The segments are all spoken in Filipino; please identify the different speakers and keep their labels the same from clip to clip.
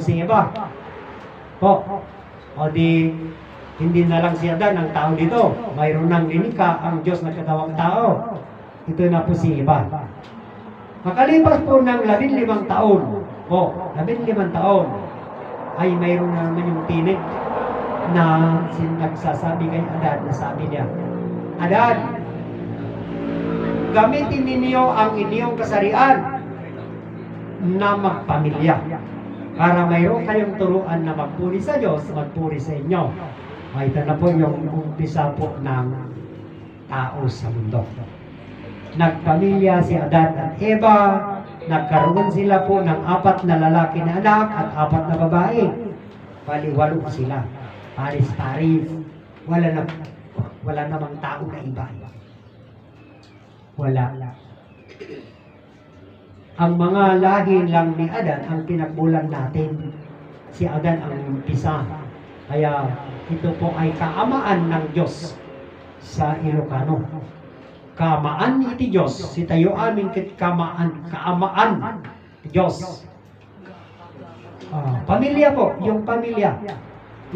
Speaker 1: si Eva. Po. O di, hindi na lang si Adan ang tao dito. Mayroon ng linika ang Diyos na katawang tao. Ito na po si Eva. Makalipas po ng labing limang taon, po, labing limang taon, ay mayroon na naman yung tinig na nagsasabi kay Adan na sabi niya, Adan, gamitin ninyo ang inyong kasarian na magpamilya para mayroon kayong turuan na magpuri sa Diyos, magpuri sa inyo. Ay, ito na po yung umpisa po ng tao sa mundo. Nagpamilya si Adan at Eva, nagkaroon sila po ng apat na lalaki na anak at apat na babae. Paliwalo sila. Paris-paris. Wala na wala namang tao na iba. Wala. Ang mga lahi lang ni Adan ang pinagmulan natin. Si Adan ang umpisa. Kaya ito po ay kaamaan ng Diyos sa Ilocano. Kamaan iti Diyos, si tayo amin kit kamaan, kaamaan Diyos. Ah, pamilya po, yung pamilya.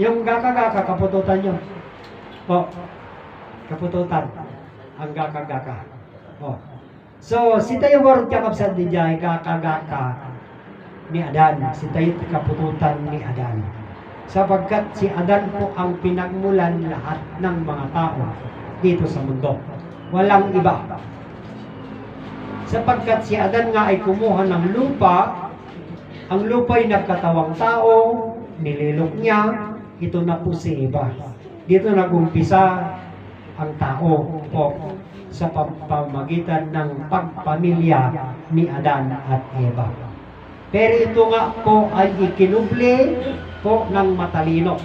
Speaker 1: Yung gaka-gaka, kapututan nyo. Po, kapututan. Ang gaka-gaka. Oh. So, si tayo warot kakap sa dijay, gaka-gaka ni Adan. Si tayo kapututan ni Adan. Sapagkat si Adan po ang pinagmulan lahat ng mga tao dito sa mundo. Walang iba. Sapagkat si Adan nga ay kumuha ng lupa, ang lupa ay nagkatawang tao, nililok niya, ito na po si Eva. Dito nagumpisa ang tao po sa pamamagitan ng pagpamilya ni Adan at Eva. Pero ito nga po ay ikinubli po ng matalino.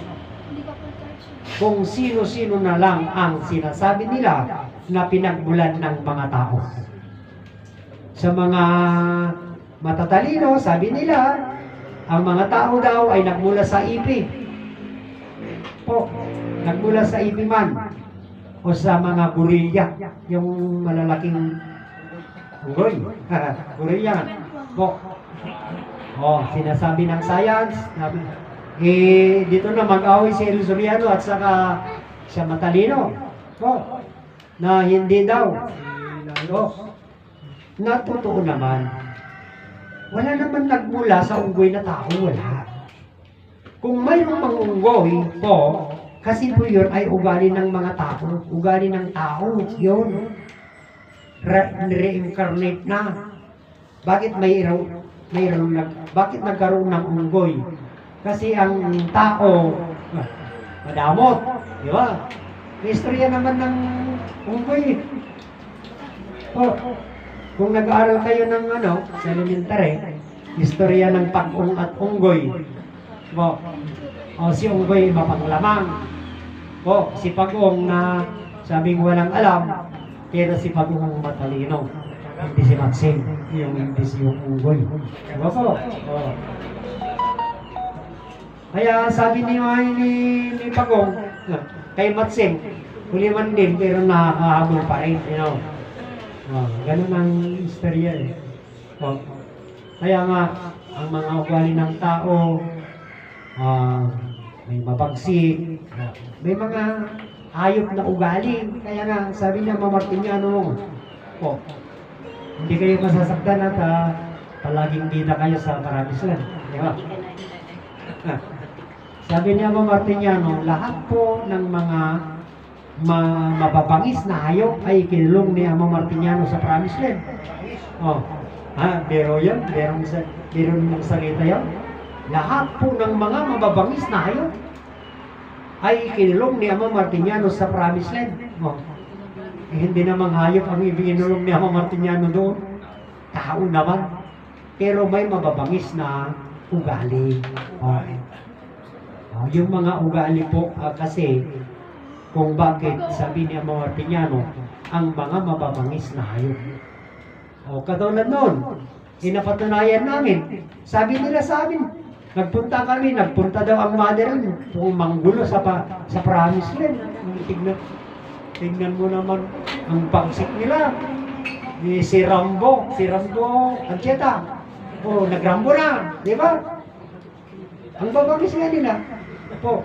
Speaker 1: Kung sino-sino na lang ang sinasabi nila na pinagmulan ng mga tao. Sa mga matatalino, sabi nila, ang mga tao daw ay nagmula sa ipi. Po, nagmula sa ipi man. O sa mga gorilla, yung malalaking unggoy. gorilla. Po, Oh, sinasabi ng science, sabi, eh, dito na mag-away si El at saka siya matalino. Oh, na hindi daw. Oh, na totoo naman. Wala naman nagmula sa unggoy na tao, wala. Kung mayroong mga unggoy po, kasi po yun ay ugali ng mga tao. Ugali ng tao, yun. Re- reincarnate na. Bakit mayroong mayroong nag, bakit nagkaroon ng unggoy? Kasi ang tao, madamot, di ba? May istorya naman ng unggoy. Oh, kung nag-aaral kayo ng ano, sa elementary, istorya ng pag-ung at unggoy. Bo, o si unggoy mapanglamang. O, si pag-ung na sabing walang alam, pero si pag-ung matalino. Hindi si Maxine, yung hindi si yung unggoy. Diba po? Oh. Kaya sabi ni, ni, ni Pagong, kay Maxine, huli man din, pero nakakahabol pa rin, you know. Oh, ganun ang istorya eh. Oh. Kaya nga, ang mga ugali ng tao, ah, may mabagsik, may mga hayop na ugali. Kaya nga, sabi niya, Mamartiniano, po, hindi kayo masasaktan at ah, palaging bida kayo sa Paramislan. Di ba? Sabi niya mo Martiniano, lahat po ng mga ma mababangis na hayop ay kinulong ni Amo Martiniano sa Promised Land. Oh. Ha, biro yun? Biro, sa, biro ng salita yun? Lahat po ng mga mababangis na hayop ay kinulong ni Amo Martiniano sa Promised Land. Oh. Eh, hindi namang hayop ang ibinulong ni Amo Martiniano doon. Tao naman. Pero may mababangis na ugali. Oh. Oh, yung mga ugali po ah, kasi kung bakit sabi ni Amo Martiniano ang mga mababangis na hayop. O katulad noon, inapatunayan namin. Sabi nila sa amin, nagpunta kami, nagpunta daw ang mother kung manggulo sa pa, sa promise land. Tignan, tignan mo naman ang pagsik nila. Ni si Rambo, si Rambo Ancheta. Oh, nagrambo na, di ba? Ang babangis nga nila, po,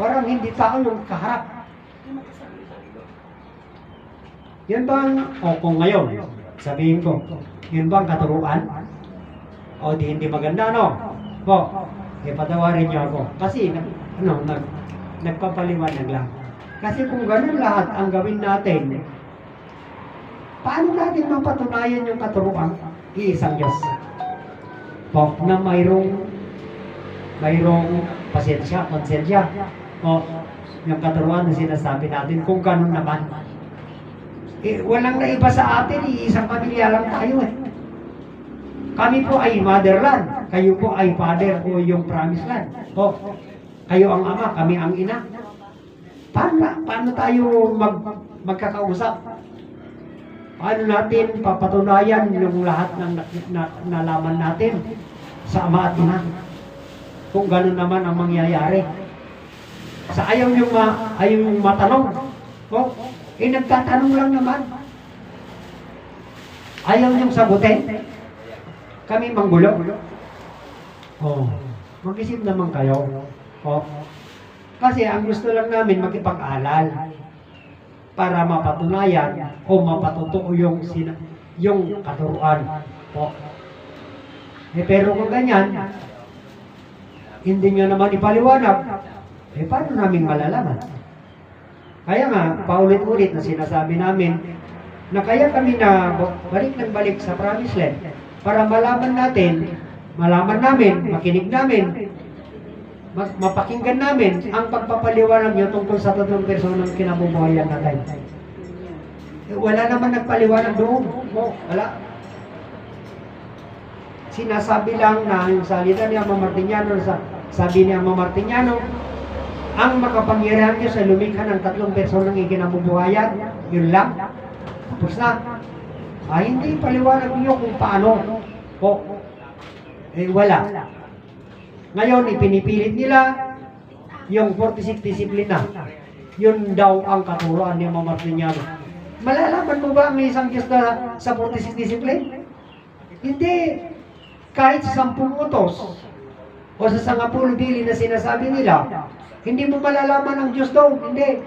Speaker 1: parang hindi tao yung kaharap. Yan bang, o kung ngayon, sabihin ko, yun bang katuruan? O di hindi maganda, no? Po, eh patawarin niyo ako. Kasi, nag- ano, nag, nagpapaliwanag lang. Kasi kung ganun lahat ang gawin natin, paano natin mapatunayan yung katuruan? Iisang Diyos. Po, na mayroong mayroong pasensya, konsensya. O, yung katuruan na sinasabi natin, kung ganun naman. Eh, walang naiba sa atin, eh, isang pamilya lang tayo eh. Kami po ay motherland, kayo po ay father o yung promised land. O, kayo ang ama, kami ang ina. Paano, paano tayo mag, magkakausap? Paano natin papatunayan yung lahat ng na, na, nalaman natin sa ama at ina? Kung gano'n naman ang mangyayari. Sa ayaw yung, ma, ayaw yung matanong. O, eh nagtatanong lang naman. Ayaw niyong sagutin. Kami manggulo. Oh, mag-isip naman kayo. Oh. Kasi ang gusto lang namin makipag-alal para mapatunayan o mapatutuo yung sina, yung katuruan. Po. Eh, pero kung ganyan, hindi nyo naman ipaliwanag, eh paano namin malalaman? Kaya nga, paulit-ulit na sinasabi namin na kaya kami na balik ng balik sa promised land para malaman natin, malaman namin, makinig namin, ma- mapakinggan namin ang pagpapaliwanag nyo tungkol sa totoong personang kinabubuhayan natin. Eh, wala naman nagpaliwanag doon. Wala. Sinasabi lang na yung salita ni Ama Martiniano, sa, sabi ni Ama Martiniano, ang makapangyarihan niyo sa lumikha ng tatlong personang ikinabubuhayan, yun lang. Tapos na. Ah, hindi paliwanag niyo kung paano. Po. Eh, wala. Ngayon, ipinipilit nila yung 46 disiplina. Yun daw ang katuruan ni Mama Martiniano. Malalaman mo ba ang isang Diyos na sa 46 disiplina? Hindi. Kahit sa sampung utos o sa sangapulo dili na sinasabi nila, hindi mo malalaman ang Diyos daw. Hindi.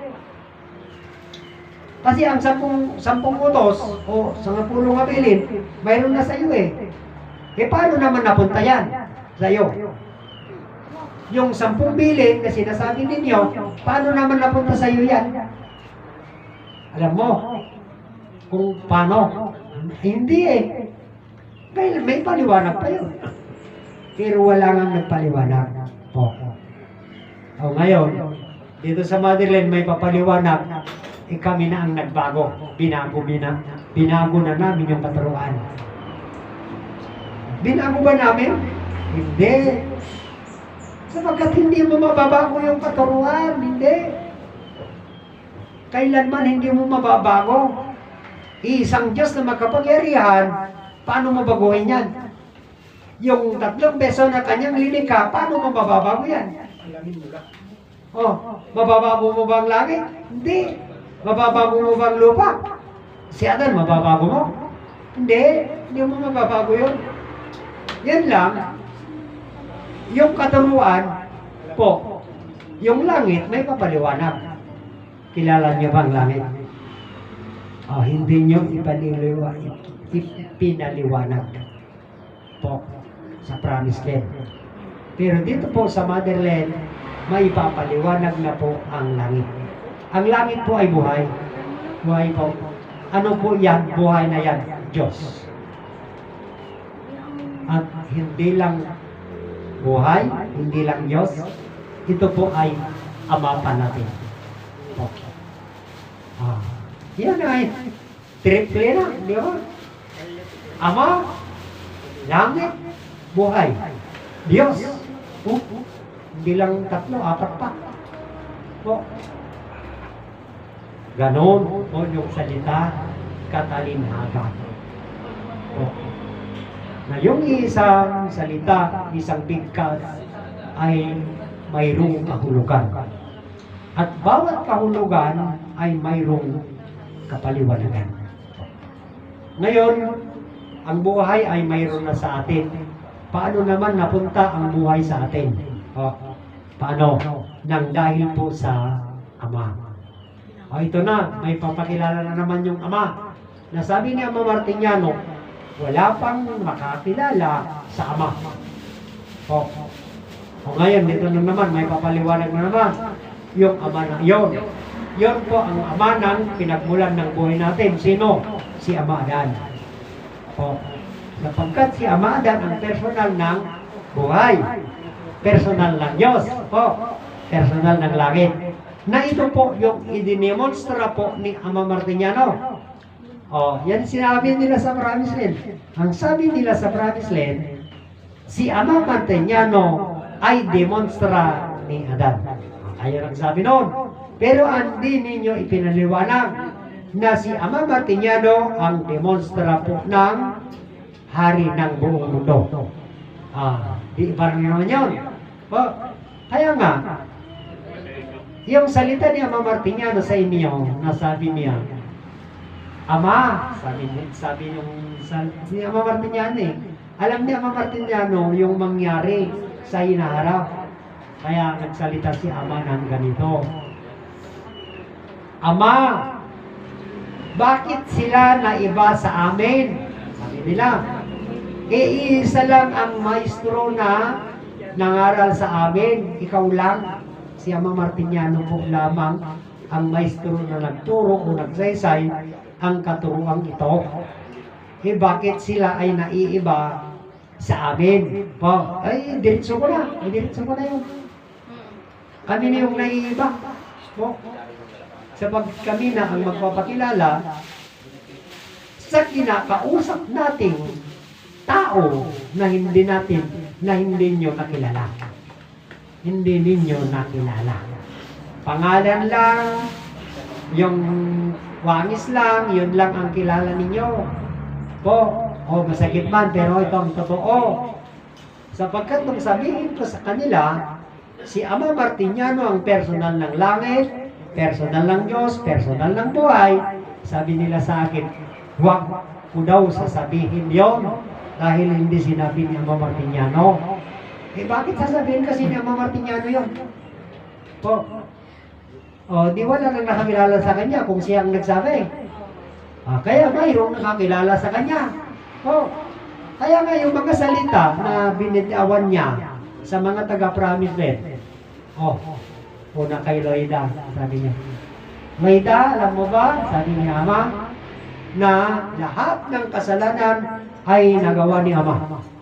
Speaker 1: Kasi ang sampung, sampung utos o sangapulong abilin, mayroon na sa iyo eh. Eh paano naman napunta yan sa iyo? Yung sampung bilin na sinasabi ninyo, paano naman napunta sa iyo yan? Alam mo, kung paano? Hindi eh. May, may paliwanag pa yun. Pero wala nga nagpaliwanag. Po. O ngayon, dito sa motherland may papaliwanag, eh kami na ang nagbago. Binago, bina, binago na namin yung katuruan. Binago ba namin? Hindi. Sapagkat hindi mo mababago yung katuruan. Hindi. Kailanman hindi mo mababago. Isang Diyos na makapangyarihan, paano mo baguhin yan? Yung tatlong beso na kanyang linika, paano mo mababago yan? Oh, mababago mo ba ang langit? Hindi. Mababago mo ba ang lupa? Si Adan, mababago mo? Hindi. Hindi mo mababago yun. Yan lang. Yung katuruan po, yung langit may papaliwanag. Kilala niyo ba ang langit? Oh, hindi niyo ipaliliwa, ipinaliwanag po sa promised land. Pero dito po sa motherland, may ipapaliwanag na po ang langit. Ang langit po ay buhay. Buhay po. Ano po yan? Buhay na yan. Diyos. At hindi lang buhay, hindi lang Diyos, ito po ay Ama pa natin. Po. Ah. Yan ay triple na, di ba? Ama, langit, buhay. Diyos. Oh, hindi lang tatlo, apat pa. Po. Ganon po yung salita, katalinhaga. Po. Na yung isang salita, isang bigkas, ay mayroong kahulugan. At bawat kahulugan ay mayroong kapaliwanagan. Ngayon, ang buhay ay mayroon na sa atin. paano naman napunta ang buhay sa atin? O, paano? Nang dahil po sa Ama. O, ito na, may papakilala na naman yung Ama. Nasabi ni Ama Martiniano, wala pang makakilala sa Ama. O, o ngayon, dito na naman, may papaliwanag na naman yung Ama na yon. Yon po ang Ama ng pinagmulan ng buhay natin. Sino? Si Ama Adan. O, sapagkat si Ama Adan ang personal ng buhay. Personal ng Diyos. O, personal ng langit. Na ito po yung idinemonstra po ni Ama Martiniano. O, yan sinabi nila sa Promised Land. Ang sabi nila sa Promised Land, si Ama Martiniano ay demonstra ni Adan. Ayaw nagsabi noon. Pero hindi ninyo ipinaliwanag na si Ama Martiniano ang demonstra po ng hari ng buong mundo. Ah, di ba naman yun? O, kaya nga, yung salita ni Ama Martiniano sa inyo, nasabi niya, Ama, sabi sabi yung sa, si Ama Martiniano eh, alam ni Ama Martiniano yung mangyari sa hinaharap. Kaya nagsalita si Ama ng ganito. Ama, bakit sila naiba sa amin? Sabi nila, iisa lang ang maestro na nangaral sa amin, ikaw lang. Si Ama Martiniano po lamang ang maestro na nagturo o nagsaysay ang katuruang ito. Eh bakit sila ay naiiba sa amin? Po, ay diretso ko na, ay diretso ko na yun. Kami na yung naiiba. Po, sapag kami na ang magpapakilala sa kinakausap nating tao na hindi natin, na hindi nyo nakilala. Hindi ninyo nakilala. Pangalan lang, yung wangis lang, yun lang ang kilala ninyo. Po, o masakit man, pero ito ang totoo. Sapagkat nung sabihin ko sa kanila, si Ama Martiniano ang personal ng langit, personal ng Diyos, personal ng buhay, sabi nila sa akin, huwag ko daw sasabihin yon dahil hindi sinabi ni Ama Martiniano. Eh bakit sasabihin kasi ni Ama Martiniano yon? Po, o di wala nang nakakilala sa kanya kung siya ang nagsabi. Ah, kaya mayroong nakakilala sa kanya. O, kaya nga yung mga salita na binitawan niya sa mga taga-promise land, Oh, una kay Loida, sabi niya. Loida, alam mo ba, sabi ni Ama, na lahat ng kasalanan ay nagawa ni Ama.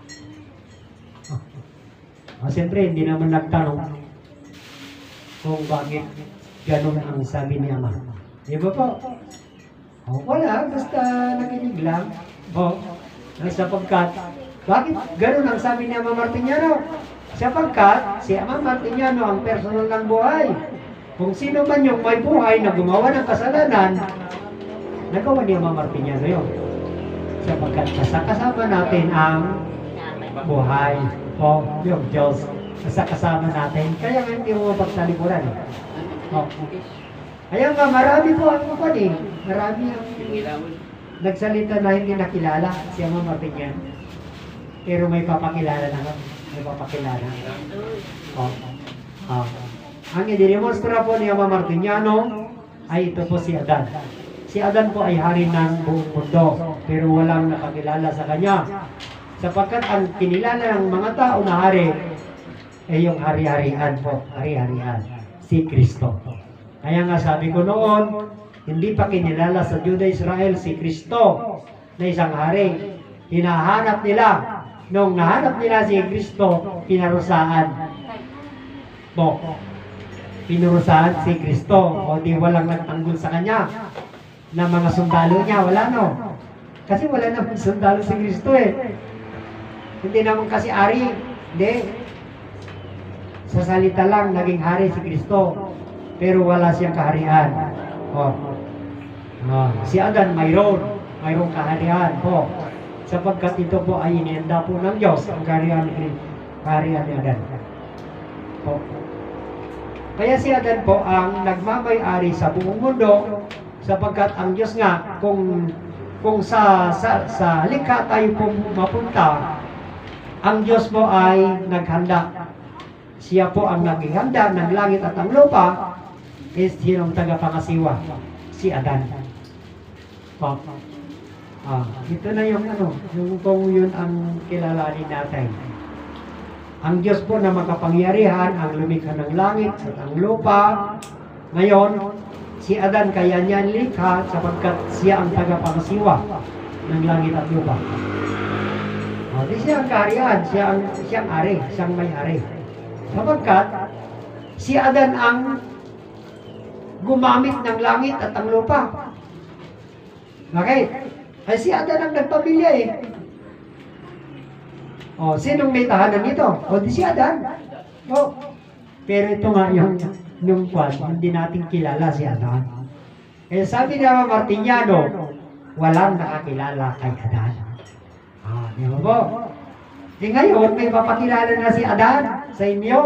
Speaker 1: Oh, siyempre, hindi naman nagtanong kung bakit ganun ang sabi ni Ama. Di ba po? Oh, wala, basta nakinig lang. Oh, sapagkat, bakit ganun ang sabi ni Ama Martiniano? Sapagkat si Ama Martiniano ang personal ng buhay. Kung sino man yung may buhay na gumawa ng kasalanan, nagawa ni Ama Martiniano yun. Sapagkat kasama natin ang buhay o yung Diyos sa kasama natin. Kaya nga hindi mo mapagsalikuran. Oh. Kaya nga marami po ang kapag eh. Marami ang nagsalita na hindi nakilala si Ama Martiniano. Pero may papakilala na. May papakilala. Oh. Oh. Ang idinimonstra po ni Ama Martiniano ay ito po si Adan. Si Adan po ay hari ng buong mundo, pero walang nakakilala sa kanya. Sapagkat ang kinilala ng mga tao na hari ay yung hari-harian po, hari-harian, si Kristo. Kaya nga sabi ko noon, hindi pa kinilala sa Juda Israel si Kristo na isang hari. Hinahanap nila. Nung nahanap nila si Kristo, pinarusaan. Po. Pinurusahan si Kristo. O di walang nagtanggol sa kanya. Na mga sundalo niya, wala no. Kasi wala namang sundalo si Kristo eh. Hindi naman kasi ari. Hindi. Sa salita lang, naging hari si Kristo. Pero wala siyang kaharian. Oh. Ah, si Adan mayroon. Mayroong kaharian po. Sapagkat ito po ay inienda po ng Diyos ang kaharian ni kaharian ni Adan. Po. Kaya si Adan po ang nagmamay-ari sa buong mundo sapagkat ang Diyos nga kung kung sa sa, sa likha tayo po mapunta ang Diyos po ay naghanda. Siya po ang naghihanda ng langit at ang lupa is sinong tagapangasiwa? Si Adan. Po. Ah, ito na yung ano, yung kung yun ang kilalanin natin. Ang Diyos po na makapangyarihan, ang lumikha ng langit at ang lupa. Ngayon, si Adan kaya niya likha sapagkat siya ang tagapangasiwa ng langit at lupa. O, di siya ang kaharian, siya ang siyang ari, siyang may-ari. Sapagkat si Adan ang gumamit ng langit at ang lupa. Bakit? Ay si Adan ang nagpamilya eh. O, sinong may tahanan nito? O, di si Adan. O, pero ito nga yung, yung kwan, hindi natin kilala si Adan. Eh, sabi na Martiniano, walang nakakilala kay Adan. Di ba po? Eh ngayon, may papakilala na si Adan sa inyo.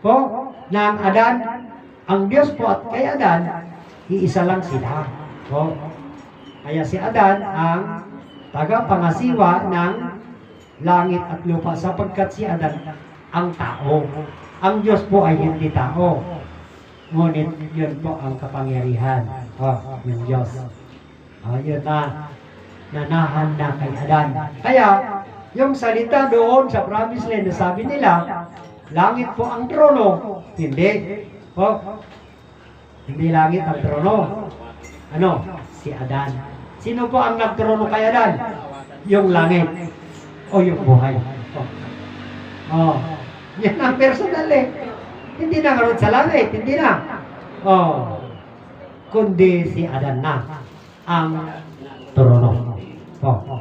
Speaker 1: Po, ang Adan, ang Diyos po at kay Adan, iisa lang sila. Po. Kaya si Adan ang tagapangasiwa ng langit at lupa sapagkat si Adan ang tao. Ang Diyos po ay hindi tao. Ngunit yun po ang kapangyarihan. Oh, yung Diyos. Oh, yun na. Nanahan na kay Adan. Kaya, yung salita doon sa promised land na sabi nila, langit po ang trono. Hindi. Oh, hindi langit ang trono. Ano? Si Adan. Sino po ang nagtrono kay Adan? Yung langit. O yung buhay. Oh. oh. Yan ang personal eh. Hindi na karoon sa langit. Hindi na. Oh. Kundi si Adan na ang trono. Oh.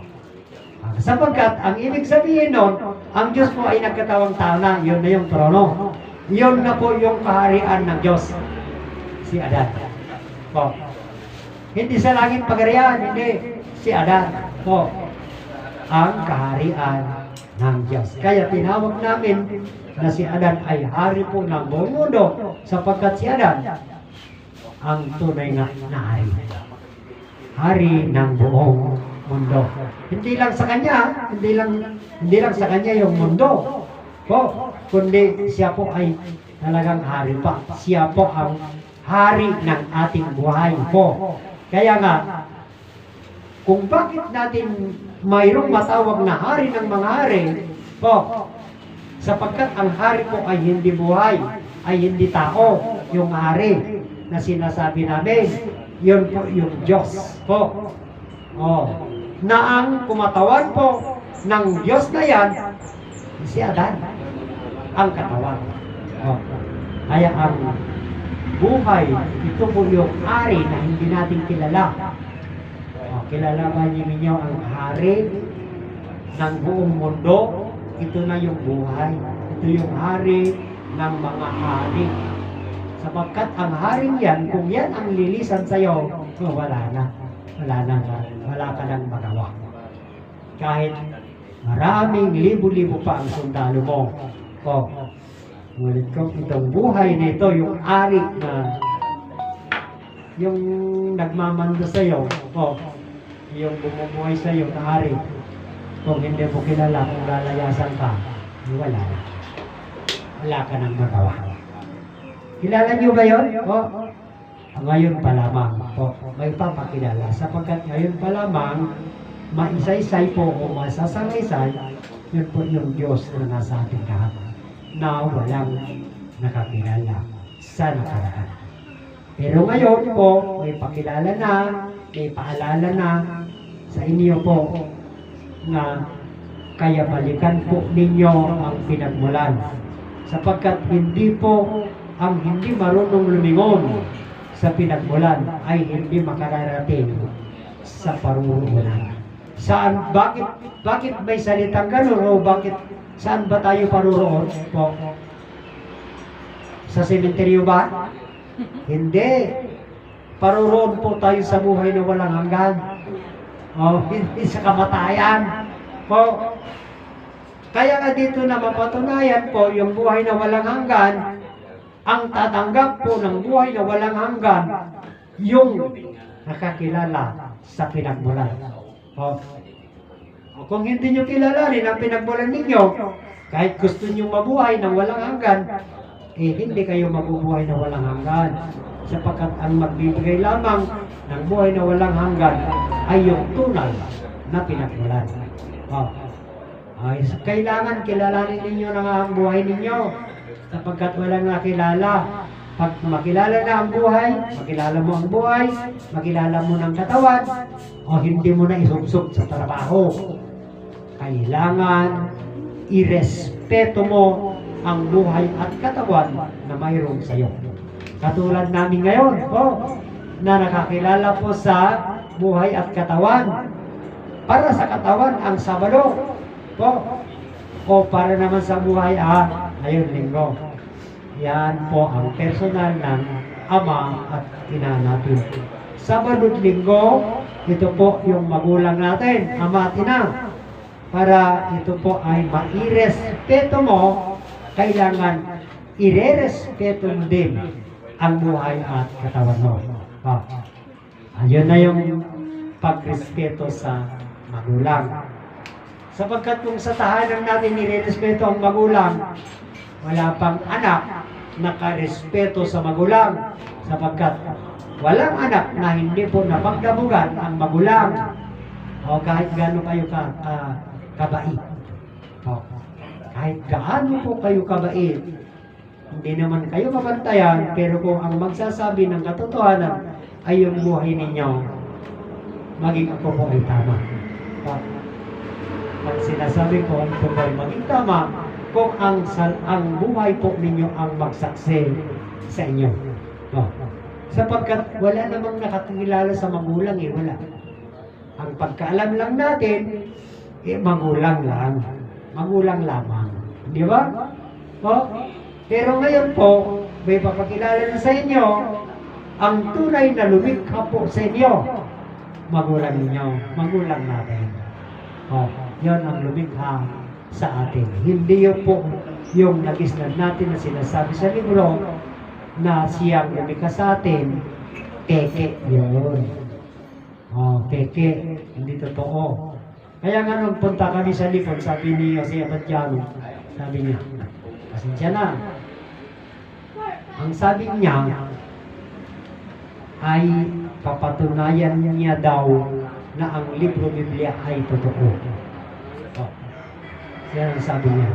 Speaker 1: Ah, Sapagkat ang ibig sabihin nun, ang Diyos po ay nagkatawang tao na, yun na yung trono. Yun na po yung kaharian ng Diyos. Si Adan. Po. Hindi sa langit pagarian, hindi. Si Adan. Po. Ang kaharian ng Diyos. Kaya tinawag namin na si Adan ay hari po ng buong mundo sapagkat si Adan ang tunay nga na hari. Hari ng buong mundo. Hindi lang sa kanya, hindi lang hindi lang sa kanya yung mundo. Po, kundi siya po ay talagang hari pa. Siya po ang hari ng ating buhay po. Kaya nga, kung bakit natin mayroong matawag na hari ng mga hari, po, sapagkat ang hari po ay hindi buhay, ay hindi tao, yung hari na sinasabi namin, yun po yung Diyos po. Oh, na ang kumatawan po ng Diyos na yan, si Adan, ang katawan. Oh, kaya ang buhay, ito po yung hari na hindi natin kilala. Oh, kilala ba ninyo ang hari ng buong mundo? Ito na yung buhay. Ito yung hari ng mga hari. Sapagkat ang haring yan, kung yan ang lilisan sa'yo, oh, wala na. Wala na. Wala ka nang magawa. Kahit maraming libo-libo pa ang sundalo mo. Oh, Ngunit kung itong buhay na ito, yung ari na yung nagmamando sa iyo, o yung bumubuhay sa iyo na ari, kung hindi mo kilala, kung lalayasan ka, wala na. Wala ka nang magawa. Kilala niyo ba yun? O, ngayon pa lamang po, may papakilala. Sapagkat ngayon pa lamang, maisaysay po o masasalaysay, yun po yung Diyos na nasa ating lahat na walang nakakilala sa nakaraan. Pero ngayon po, may pakilala na, may paalala na sa inyo po na kaya balikan po ninyo ang pinagmulan. Sapagkat hindi po ang hindi marunong lumingon sa pinagmulan ay hindi makararating sa parurunan. Saan, bakit, bakit may salitang ganun o bakit Saan ba tayo paruroon po? Sa sementeryo ba? Hindi. Paruroon po tayo sa buhay na walang hanggan. O, hindi sa kamatayan. Po. Kaya nga dito na mapatunayan po yung buhay na walang hanggan, ang tatanggap po ng buhay na walang hanggan, yung nakakilala sa pinagmulan. O, O kung hindi nyo kilalanin ang pinagmulan ninyo, kahit gusto nyo mabuhay ng walang hanggan, eh hindi kayo mabubuhay na walang hanggan. Sapagkat ang magbibigay lamang ng buhay na walang hanggan ay yung tunay na pinagmulan. O, ay, kailangan kilalanin ninyo na ang buhay ninyo sapagkat walang nakilala. Pag makilala na ang buhay, makilala mo ang buhay, makilala mo ng katawan, o hindi mo na isubsob sa trabaho. Kailangan irespeto mo ang buhay at katawan na mayroon sa iyo. Katulad namin ngayon, po, na nakakilala po sa buhay at katawan. Para sa katawan ang Sabado, po, o para naman sa buhay ah, ngayon linggo. Yan po ang personal ng ama at ina natin. Sabado at linggo, ito po yung magulang natin, ama at ina. Para ito po ay mairespeto mo, kailangan irerespeto mo din ang buhay at katawan mo. Ah, ayun na yung pagrespeto sa magulang. Sapagkat kung sa tahanan natin nirerespeto ang magulang, wala pang anak nakarespeto sa magulang. Sapagkat walang anak na hindi po napagdamugan ang magulang. O kahit gaano kayo ka, ka, kabait. O, kahit gaano po kayo kabait, hindi naman kayo mabantayan, pero kung ang magsasabi ng katotohanan ay yung buhay ninyo, maging ako po ay tama. O, ang sinasabi ko, ang ay maging tama kung ang ang buhay po ninyo ang magsaksi sa inyo. Oh. Sapagkat wala namang nakakilala sa magulang eh, wala. Ang pagkaalam lang natin, eh, magulang lang. Magulang lamang. Di ba? Oh. Pero ngayon po, may papakilala na sa inyo, ang tunay na lumikha po sa inyo, magulang ninyo, magulang natin. Oh, yon ang lumikha sa atin. Hindi yun po yung nagisnan natin na sinasabi sa libro na siyang lumikha sa atin, peke yun. Oh, peke, hindi totoo. Kaya nga nung punta kami sa Lipon, sabi ni Jose Abadjano, sabi niya, pasensya na. Ang sabi niya, ay papatunayan niya daw na ang libro Biblia ay totoo. Oh. Yan ang sabi niya.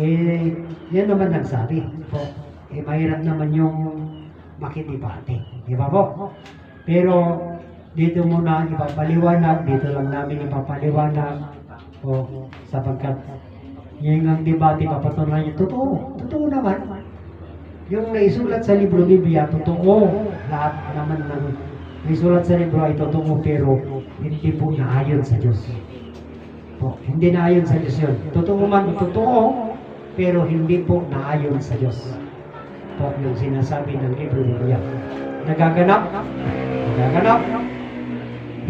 Speaker 1: Eh, yan naman ang sabi. Po, eh, mahirap naman yung makitibate. Di ba po? Pero, dito muna ipapaliwanag, dito lang namin ipapaliwanag. O, sapagkat yung ang debate papatunayan, totoo. Totoo naman. Yung naisulat sa libro Biblia, totoo. Lahat naman ng naisulat sa libro ay totoo, pero hindi po naayon sa Diyos. Po, hindi naayon sa Diyos yun. Totoo man, totoo, pero hindi po naayon sa Diyos. Po, yung sinasabi ng libro Biblia. Nagaganap, nagaganap,